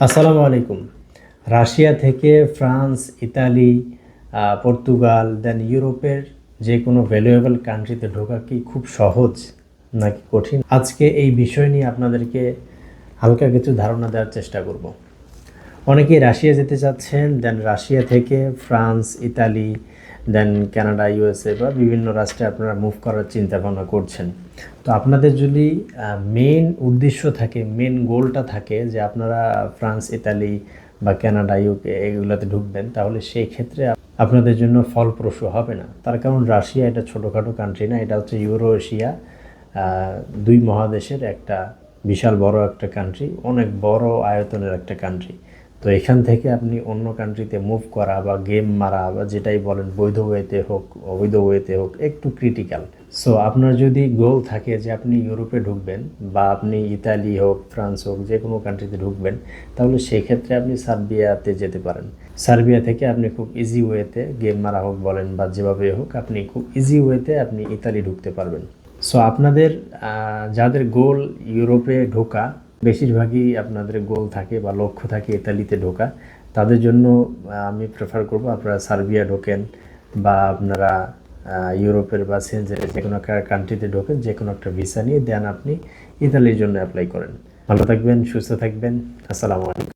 আসসালামু আলাইকুম। রাশিয়া থেকে ফ্রান্স, ইতালি পর্তুগাল দেন ইউরোপের যে কোনো ভ্যালুয়েবল কান্ট্রিতে ঢোকা কি খুব সহজ নাকি কঠিন? আজকে এই বিষয় নিয়ে আপনাদেরকে হালকা কিছু ধারণা দেওয়ার চেষ্টা করব। অনেকেই রাশিয়া যেতে চাচ্ছেন দেন রাশিয়া থেকে France, Italy then Canada, U S A বা বিভিন্ন রাষ্ট্রে আপনারা মুভ করার চিন্তা ভাবনা করছেন। তো আপনাদের যদি মেন উদ্দেশ্য থাকে মেন গোলটা থাকে যে আপনারা ফ্রান্স, ইতালি বা কানাডা ইউকে এগুলোতে ঢুকবেন, তাহলে সেই ক্ষেত্রে আপনাদের জন্য ফলপ্রসূ হবে না। তার কারণ রাশিয়া এটা ছোটোখাটো কান্ট্রি না, এটা হচ্ছে ইউরো এশিয়া দুই মহাদেশের একটা বিশাল বড় একটা কান্ট্রি অনেক বড় আয়তনের একটা কান্ট্রি তো এখান থেকে আপনি অন্য কান্ট্রিতে মুভ করা বা গেম মারা বা যেটাই বলেন, বৈধ ওয়েতে হোক, অবৈধ ওয়েতে হোক, একটু ক্রিটিক্যাল সো আপনার যদি গোল থাকে যে আপনি ইউরোপে ঢুকবেন বা আপনি ইতালি হোক, ফ্রান্স হোক, যে কোনো কান্ট্রিতে ঢুকবেন, তাহলে সেই ক্ষেত্রে আপনি সার্বিয়াতে যেতে পারেন। সার্বিয়া থেকে আপনি খুব ইজি ওয়েতে গেম মারা হোক বলেন বা যেভাবে হোক, আপনি খুব ইজি ওয়েতে আপনি ইতালি ঢুকতে পারবেন। সো আপনাদের যাদের গোল ইউরোপে ঢোকা বেশিরভাগই আপনাদের গোল থাকে বা লক্ষ্য থাকে ইতালিতে ঢোকা। তাদের জন্য আমি প্রেফার করব আপনারা সার্বিয়া ঢোকেন বা আপনারা ইউরোপের বা সেন্সের যে কোনো একটা কান্ট্রিতে ঢোকেন, যে কোনো একটা ভিসা নিয়ে, দেন আপনি ইতালির জন্য অ্যাপ্লাই করেন। ভালো থাকবেন, সুস্থ থাকবেন। আসসালামু আলাইকুম।